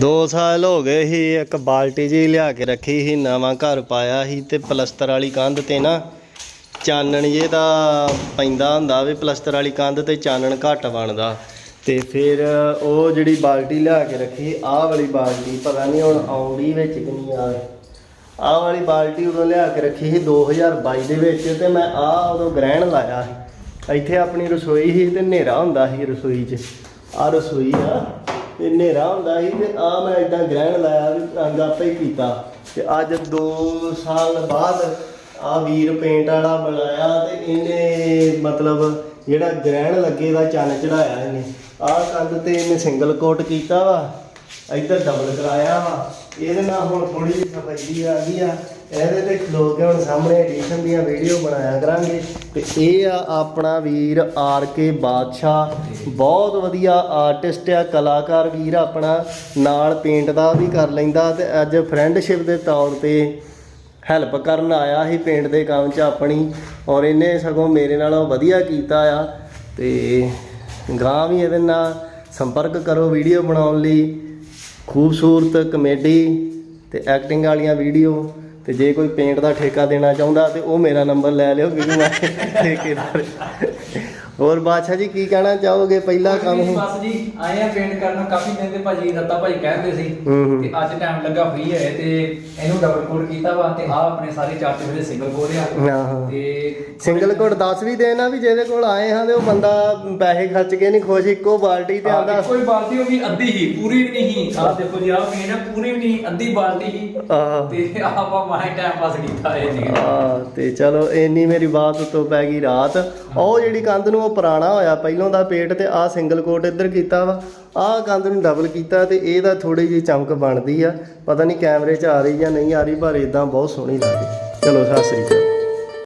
2 ਸਾਲ ਹੋ ਗਏ ਸੀ, ਇੱਕ ਬਾਲਟੀ ਜੀ ਲਿਆ ਕੇ ਰੱਖੀ ਸੀ, ਨਵਾਂ ਘਰ ਪਾਇਆ ਸੀ ਤੇ ਪਲਸਤਰ ਵਾਲੀ ਕੰਧ ਤੇ ਨਾ ਚਾਨਣ ਜੇ ਦਾ ਪੈਂਦਾ ਹੁੰਦਾ ਵੀ ਪਲਸਤਰ ਵਾਲੀ ਕੰਧ ਤੇ ਚਾਨਣ ਘੱਟ ਬਣਦਾ। ਤੇ ਫਿਰ ਉਹ ਜਿਹੜੀ ਬਾਲਟੀ ਲਿਆ ਕੇ ਰੱਖੀ, ਆਹ ਵਾਲੀ ਬਾਲਟੀ ਪਤਾ ਨਹੀਂ ਹੁਣ ਆਉਂਦੀ ਵਿੱਚ ਕਿ ਨਹੀਂ ਆ ਆਹ ਵਾਲੀ ਬਾਲਟੀ ਉਦੋਂ ਲਿਆ ਕੇ ਰੱਖੀ ਸੀ 2022 ਦੇ ਵਿੱਚ ਤੇ ਮੈਂ ਆਹ ਉਦੋਂ ਗ੍ਰਹਿਣ ਲਾਇਆ ਸੀ। ਇੱਥੇ ਆਪਣੀ ਰਸੋਈ ਸੀ ਤੇ ਹਨੇਰਾ ਹੁੰਦਾ ਸੀ ਰਸੋਈ 'ਚ। ਆ ਰਸੋਈ ਆ। ਤੇ ਹਨੇਰਾ ਹੁੰਦਾ ਸੀ ਤੇ ਆ ਮੈਂ ਇਦਾਂ ਗ੍ਰਹਿਣ ਲਾਇਆ ਵੀ ਰੰਗ ਆਪੇ ਹੀ ਕੀਤਾ। ਤੇ ਅੱਜ 2 ਸਾਲ ਬਾਅਦ ਆ ਵੀਰ ਪੇਂਟ ਵਾਲਾ ਬਣਾਇਆ ਤੇ ਇਹਨੇ ਮਤਲਬ ਜਿਹੜਾ ਗ੍ਰਹਿਣ ਲੱਗੇ ਦਾ ਚੰਨ ਚੜਾਇਆ ਇਹਨੇ। ਆਹ ਕੰਧ ਤੇ ਇਹਨੇ ਸਿੰਗਲ ਕੋਟ ਕੀਤਾ ਵਾ, ਇੱਧਰ ਡਬਲ ਕਰਾਇਆ ਵਾ। ਇਹਦੇ ਨਾਲ ਹੁਣ ਥੋੜੀ ਜਿਹੀ ਸਫ਼ਾਈ ਆ ਗਈ ਆ। ਇਹਦੇ ਤੇ ਖਲੋ ਕੇ ਹੁਣ ਸਾਹਮਣੇ ਐਡੀਸ਼ਨ ਦੀਆਂ ਵੀਡੀਓ ਬਣਾਇਆ ਕਰਾਂਗੇ। ਤੇ ਇਹ ਆ ਆਪਣਾ ਵੀਰ ਆਰ ਕੇ ਬਾਦਸ਼ਾਹ। ਬਹੁਤ ਵਧੀਆ ਆਰਟਿਸਟ ਆ, ਕਲਾਕਾਰ ਵੀਰ ਆਪਣਾ। ਨਾਲ ਪੇਂਟ ਦਾ ਵੀ ਕਰ ਲੈਂਦਾ ਤੇ ਅੱਜ ਫਰੈਂਡਸ਼ਿਪ ਦੇ ਤੌਰ ਤੇ ਹੈਲਪ ਕਰਨ ਆਇਆ ਸੀ ਪੇਂਟ ਦੇ ਕੰਮ 'ਚ ਆਪਣੀ। ਔਰ ਇਹਨੇ ਸਗੋਂ ਮੇਰੇ ਨਾਲੋਂ ਵਧੀਆ ਕੀਤਾ ਆ। ਤੇ ਗਾਂ ਵੀ ਇਹਦੇ ਨਾਲ ਸੰਪਰਕ ਕਰੋ ਵੀਡੀਓ ਬਣਾਉਣ ਲਈ। ਖੂਬਸੂਰਤ ਕਮੇਡੀ ਤੇ ਐਕਟਿੰਗ ਵਾਲੀਆਂ ਵੀਡੀਓ ਤੇ ਜੇ ਕੋਈ ਪੇਂਟ ਦਾ ਠੇਕਾ ਦੇਣਾ ਚਾਹੁੰਦਾ ਤੇ ਉਹ ਮੇਰਾ ਨੰਬਰ ਲੈ ਲਿਓ ਕਿਉਂਕਿ ਮੈਂ ਠੇਕੇਦਾਰ। ਹੋਰ ਬਾਦਸ਼ਾਹ ਜੀ ਕੀ ਕਹਿਣਾ ਚਾਹੋਗੇ? ਪਹਿਲਾ ਕੰਮ ਹੀ ਬਸ ਜੀ ਆਏ ਆ ਪੇਂਟ ਕਰਨ। ਕਾਫੀ ਦਿਨ ਦੇ ਭਾਜੀ ਰੱਤਾ ਭਾਈ ਕਹਿੰਦੇ ਸੀ ਹੂੰ ਹੂੰ। ਤੇ ਅੱਜ ਟਾਈਮ ਲੱਗਾ ਫ੍ਰੀ ਹੈ ਤੇ ਇਹਨੂੰ ਡਬਲ ਕੋਡ ਕੀਤਾ ਵਾ ਤੇ ਆ ਆਪਣੇ ਸਾਰੇ ਚਾਰ ਤੇ ਮੇਰੇ ਸਿੰਗਲ ਕੋਡ ਆ। ਹਾਂ ਹਾਂ। ਤੇ ਸਿੰਗਲ ਕੋਡ ਦੱਸ ਵੀ ਦੇਣਾ ਵੀ ਜਿਹਦੇ ਕੋਲ ਆਏ ਹਾਂ ਤੇ ਉਹ ਬੰਦਾ ਪੈਸੇ ਖਰਚ ਕੇ ਨਹੀਂ ਖੁਸ਼ ਇੱਕੋ ਬਾਲਟੀ ਤੇ ਆਂਦਾ। ਕੋਈ ਬਾਲਟੀ ਉਹ ਵੀ ਅੱਧੀ ਹੀ ਪੂਰੀ ਵੀ ਨਹੀਂ ਆ ਦੇਖੋ ਜੀ ਆ ਪੇਂਟ ਆ ਪੂਰੀ ਵੀ ਨਹੀਂ ਅੱਧੀ ਬਾਲਟੀ ਹੀ। ਤੇ ਆਪਾਂ ਮਾਈ ਟਾਈਮ ਪਾਸ ਕੀਤਾ ਇਹ ਨਹੀਂ ਆ ਤੇ ਚਲੋ ਇੰਨੀ ਮੇਰੀ ਬਾਤ ਉੱਤੋਂ ਪੈ ਗਈ ਰਾਤ। ਉਹ ਜਿਹੜੀ ਕੰਧ ਨੂੰ ਉਹ ਪੁਰਾਣਾ ਹੋਇਆ, ਪਹਿਲੋਂ ਦਾ ਪੇਟ ਤੇ ਆਹ ਸਿੰਗਲ ਕੋਟ ਇੱਧਰ ਕੀਤਾ ਵਾ। ਆਹ ਕੰਧ ਨੂੰ ਡਬਲ ਕੀਤਾ ਤੇ ਇਹਦਾ ਥੋੜੀ ਜਿਹੀ ਚਮਕ ਬਣਦੀ ਆ। ਪਤਾ ਨਹੀਂ ਕੈਮਰੇ 'ਚ ਆ ਰਹੀ ਜਾਂ ਨਹੀਂ ਆ ਰਹੀ, ਪਰ ਇਦਾਂ ਬਹੁਤ ਸੋਹਣੀ ਲੱਗਦੀ ਚਲੋ, ਸਤਿ ਸ੍ਰੀ ਅਕਾਲ।